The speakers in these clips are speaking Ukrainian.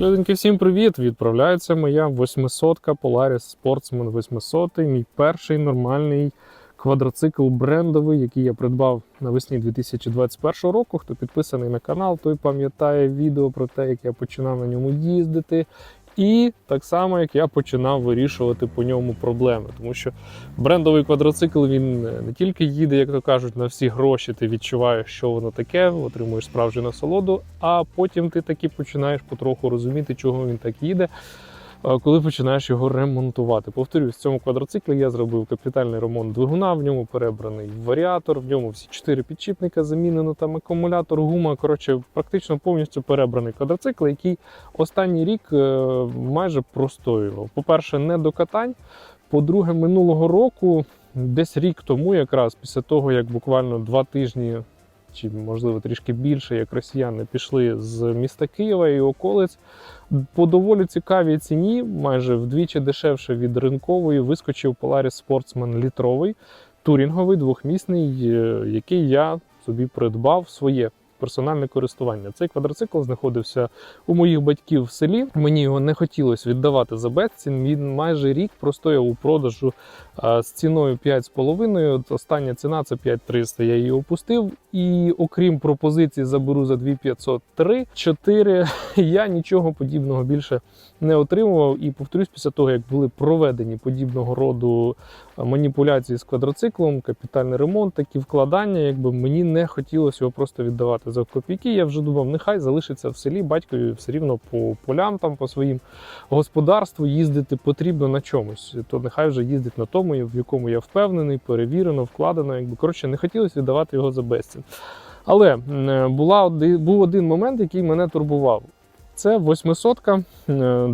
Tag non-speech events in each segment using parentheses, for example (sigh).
Люденьки, всім привіт! Відправляється моя 800-ка Polaris Sportsman 800, мій перший нормальний квадроцикл брендовий, який я придбав навесні 2021 року. Хто підписаний на канал, той пам'ятає відео про те, як я починав на ньому їздити. І так само, як я починав вирішувати по ньому проблеми. Тому що брендовий квадроцикл він не тільки їде, як то кажуть, на всі гроші, ти відчуваєш, що воно таке, отримуєш справжню насолоду, а потім ти таки починаєш потроху розуміти, чого він так їде. Коли починаєш його ремонтувати, повторюсь, в цьому квадроциклі я зробив капітальний ремонт двигуна. В ньому перебраний варіатор, в ньому всі чотири підшипника замінено, там акумулятор, гума. Коротше, практично повністю перебраний квадроцикл, який останній рік е, майже простоював. По-перше, не до катань. По-друге, минулого року, десь рік тому, якраз після того, як буквально два тижні, чи можливо трішки більше, як росіяни пішли з міста Києва і околиць, по доволі цікавій ціні, майже вдвічі дешевше від ринкової, вискочив Polaris Sportsman літровий, турінговий, двохмісний, е, який я собі придбав своє. Персональне користування. Цей квадроцикл знаходився у моїх батьків в селі. Мені його не хотілося віддавати за безцін. Він майже рік простояв у продажу з ціною 5,5. Остання ціна це 5,300. Я її опустив. І окрім пропозиції заберу за 2,503, 4 (laughs) я нічого подібного більше не отримував. І повторюсь, після того як були проведені подібного роду маніпуляції з квадроциклом, капітальний ремонт, такі вкладання, якби мені не хотілося його просто віддавати за копійки. Я вже думав, нехай залишиться в селі, батькові все рівно по полям, там по своїм господарству їздити потрібно на чомусь. То нехай вже їздить на тому, в якому я впевнений, перевірено, вкладено. Якби коротше, не хотілося віддавати його за безцін. Але була оди- був один момент, який мене турбував. Це 800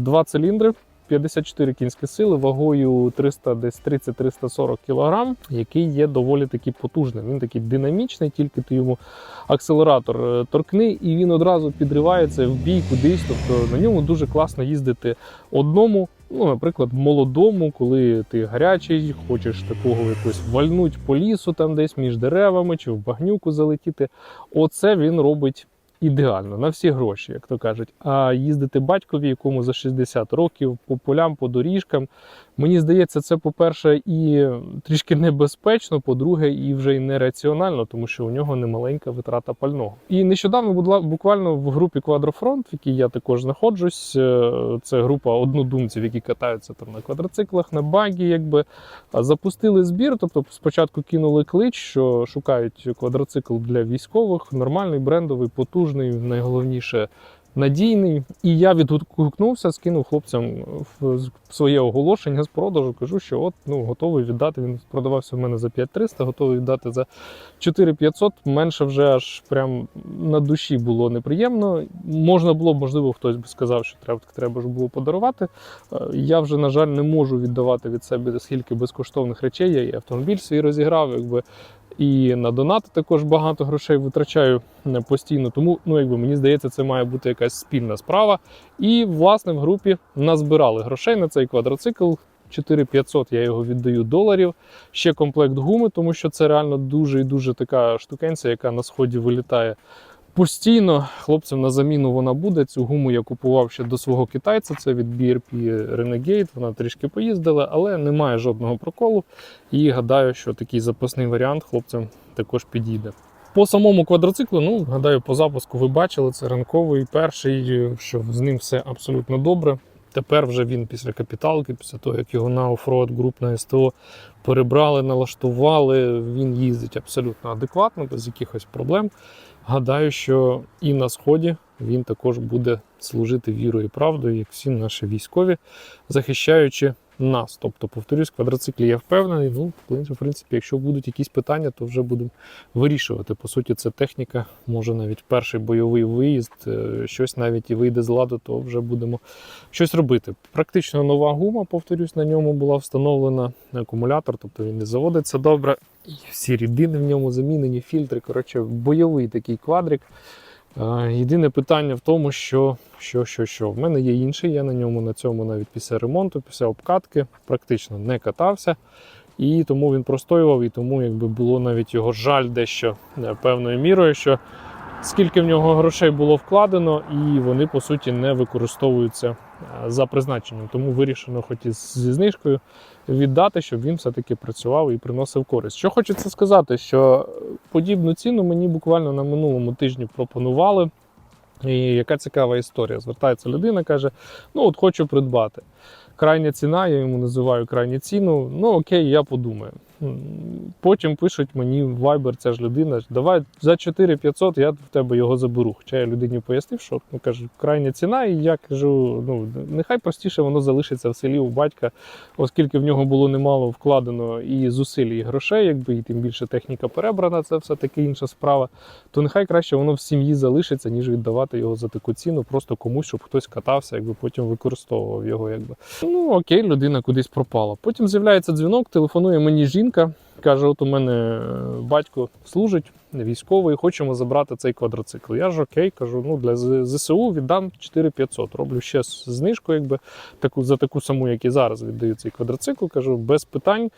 два циліндри. 54 кінські сили вагою 300, десь 30-340 кг, який є доволі таки потужним. Він такий динамічний, тільки ти йому акселератор е, торкни, і він одразу підривається в бій кудись. Тобто на ньому дуже класно їздити одному. Ну, наприклад, молодому, коли ти гарячий, хочеш такого якось вальнуть по лісу, там десь між деревами чи в багнюку залетіти. Оце він робить ідеально на всі гроші, як то кажуть. А їздити батькові, якому за 60 років по полям, по доріжкам. Мені здається, це, по-перше, і трішки небезпечно, по-друге, і вже й нераціонально, тому що у нього немаленька витрата пального. І нещодавно буквально в групі Квадрофронт, в якій я також знаходжусь. е, Це група однодумців, які катаються там на квадроциклах, на багі, якби запустили збір. Тобто, спочатку кинули клич, що шукають квадроцикл для військових, нормальний, брендовий, потужний, найголовніше. Надійний, і я відгукнувся, скинув хлопцям в своє оголошення з продажу. Кажу, що от ну готовий віддати. Він продавався в мене за 5300, готовий віддати за 4500. Менше вже аж прям на душі було неприємно. Можна було, можливо, хтось би сказав, що треба треба ж було подарувати. Е, Я вже, на жаль, не можу віддавати від себе скільки безкоштовних речей. Я і автомобіль свій розіграв, якби. І на донати також багато грошей витрачаю е, постійно. Тому, ну якби мені здається, це має бути якась спільна справа. І власне в групі назбирали грошей на цей квадроцикл. 4500 я його віддаю доларів. Ще комплект гуми, тому що це реально дуже і дуже така штукенця, яка на сході вилітає постійно. Хлопцям на заміну вона буде. Цю гуму я купував ще до свого китайця. Це від BRP Renegade. Вона трішки поїздила, але немає жодного проколу. І гадаю, що такий запасний варіант хлопцям також підійде. По самому квадроциклу, ну гадаю, по запуску ви бачили, це ранковий перший, що з ним все абсолютно добре. Тепер вже він після капіталки, після того, як його на оффроад груп на СТО перебрали, налаштували, він їздить абсолютно адекватно, без якихось проблем. Гадаю, що і на сході він також буде служити вірою і правдою, як всі наші військові, захищаючи нас. Тобто, повторюсь, квадроциклі я впевнений. Ну, в принципі, якщо будуть якісь питання, то вже будемо вирішувати. По суті, це техніка, може навіть перший бойовий виїзд, е, щось навіть і вийде з ладу, то вже будемо щось робити. Практично нова гума, повторюсь, на ньому була встановлена акумулятор, тобто він не заводиться добре. Всі рідини в ньому замінені, фільтри. Коротше, бойовий такий квадрик. Е, Єдине питання в тому, що, що, що, що. В мене є інший, я на ньому на цьому навіть після ремонту, після обкатки практично не катався. І тому він простоював, і тому якби було навіть його жаль дещо е, певною мірою, що скільки в нього грошей було вкладено, і вони по суті не використовуються е, за призначенням. Тому вирішено, хоч і зі знижкою, віддати, щоб він все-таки працював і приносив користь. Що хочеться сказати, що подібну ціну мені буквально на минулому тижні пропонували. І яка цікава історія. Звертається людина, каже: ну от хочу придбати. Крайня ціна, я йому називаю крайню ціну. Ну окей, я подумаю. Потім пишуть мені Viber, ця ж людина, давай за 4500 я в тебе його заберу. Хоча я людині пояснив, що ну, кажу, крайня ціна, і я кажу, ну нехай простіше воно залишиться в селі у батька, оскільки в нього було немало вкладено і зусиль, і грошей, якби і тим більше техніка перебрана, це все таки інша справа. То нехай краще воно в сім'ї залишиться, ніж віддавати його за таку ціну, просто комусь, щоб хтось катався, якби потім використовував його. Якби. Ну окей, людина кудись пропала. Потім з'являється дзвінок, телефонує мені жінка жінка Каже: от у мене е, батько служить військовий, хочемо забрати цей квадроцикл. Я ж окей, кажу, ну для ЗСУ віддам 4500. Роблю ще знижку, якби таку за таку саму, як і зараз віддаю цей квадроцикл. Кажу, без питань.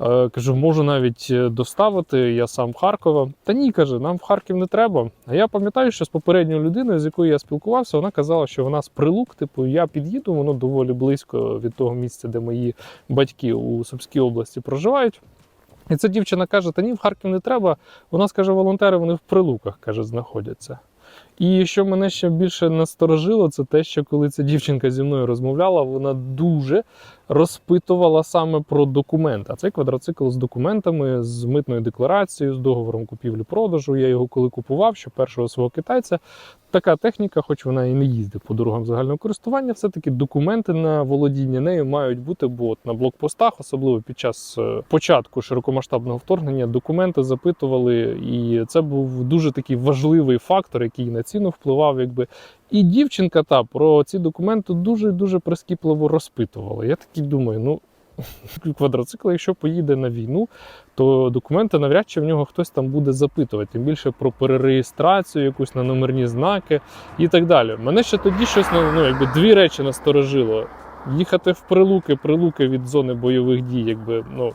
Е, Кажу, можу навіть е, доставити. Я сам в Харкова. Та ні, каже, нам в Харків не треба. А я пам'ятаю, що з попередньою людиною, з якою я спілкувався, вона казала, що вона з прилук, типу, я під'їду, воно доволі близько від того місця, де мої батьки у Сумській області проживають. І ця дівчина каже: Та ні, в Харків не треба. Вона скаже, волонтери вони в прилуках каже, знаходяться. І що мене ще більше насторожило, це те, що коли ця дівчинка зі мною розмовляла, вона дуже розпитувала саме про документи. А цей квадроцикл з документами, з митною декларацією, з договором купівлі-продажу. Я його коли купував, що першого свого китайця. Така техніка, хоч вона і не їздить по дорогам загального користування, все-таки документи на володіння нею мають бути, бо от на блокпостах, особливо під час е, початку широкомасштабного вторгнення, документи запитували, і це був дуже такий важливий фактор, який на ціну впливав, якби. І дівчинка та про ці документи дуже дуже прискіпливо розпитувала. Я такий думаю, ну. (laughs) Квадроцикл, якщо поїде на війну, то документи навряд чи в нього хтось там буде запитувати, тим більше про перереєстрацію, якусь на номерні знаки і так далі. Мене ще тоді щось ну, якби дві речі насторожило. Їхати в прилуки, прилуки від зони бойових дій, якби ну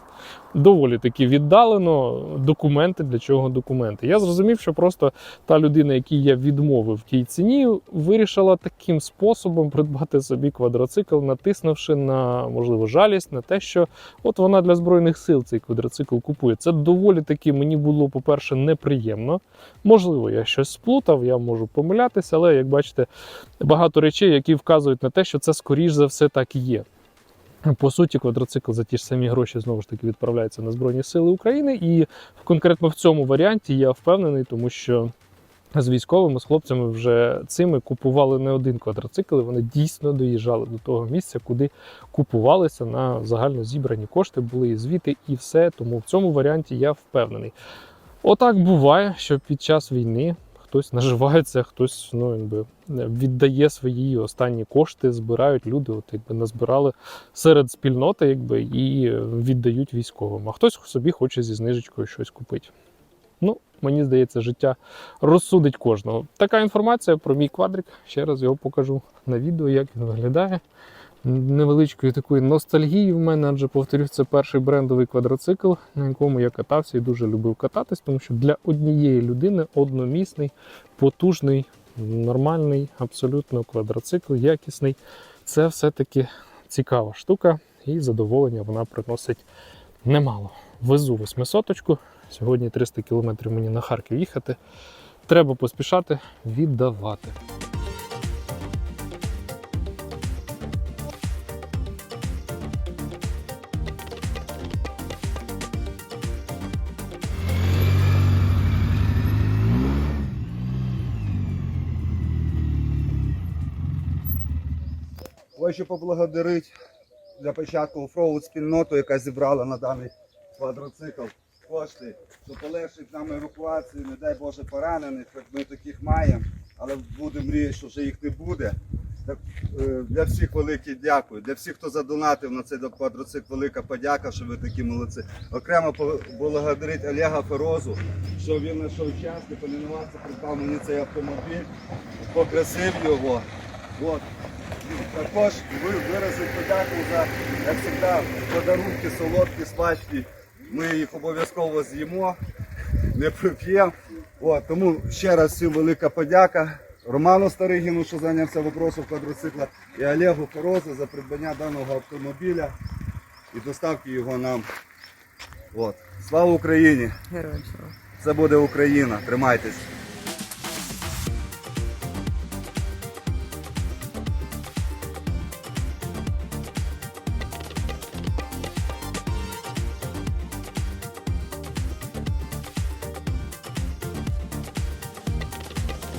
доволі таки віддалено. Документи для чого документи? Я зрозумів, що просто та людина, якій я відмовив тій ціні, вирішила таким способом придбати собі квадроцикл, натиснувши на можливо жалість на те, що от вона для збройних сил цей квадроцикл купує. Це доволі таки мені було, по-перше, неприємно. Можливо, я щось сплутав, я можу помилятися, але як бачите, багато речей, які вказують на те, що це скоріш за все так і є. По суті, квадроцикл за ті ж самі гроші знову ж таки відправляється на Збройні Сили України, і конкретно в цьому варіанті я впевнений, тому що з військовими з хлопцями вже цими купували не один квадроцикл. і Вони дійсно доїжджали до того місця, куди купувалися на загально зібрані кошти, були і звіти, і все. Тому в цьому варіанті я впевнений. Отак буває, що під час війни хтось наживається, хтось ну, якби, віддає свої останні кошти, збирають люди, от якби назбирали серед спільноти, якби, і віддають військовим. А хтось собі хоче зі знижечкою щось купити. Ну, мені здається, життя розсудить кожного. Така інформація про мій квадрик. Ще раз його покажу на відео, як він виглядає. Невеличкої такої ностальгії в мене, адже повторюсь, це перший брендовий квадроцикл, на якому я катався і дуже любив кататись, тому що для однієї людини одномісний, потужний, нормальний, абсолютно квадроцикл, якісний. Це все-таки цікава штука, і задоволення вона приносить немало. Везу восьмисоточку. Сьогодні 300 кілометрів мені на Харків їхати. Треба поспішати віддавати. Хочу поблагодарити для початку офроуд спільноту, яка зібрала на даний квадроцикл кошти, що полегшить нам евакуацію, не дай Боже поранених, ми таких маємо, але буде мріяти, що вже їх не буде. Так, е, для всіх велике дякую. Для всіх, хто задонатив на цей квадроцикл, велика подяка, що ви такі молодці. Окремо поблагодарити Олега Ферозу, що він знайшов час, не полінувався, придбав мені цей автомобіль, покрасив його. От. Також ви виразити подяку за, як завжди, подарунки солодкі, смачні. Ми їх обов'язково з'їмо, не проп'ємо. От, тому ще раз всім велика подяка. Роману Старигіну, що зайнявся вопросом квадроцикла, і Олегу Хорозу за придбання даного автомобіля і доставки його нам. От. Слава Україні! Героям слава. Це буде Україна. Тримайтесь.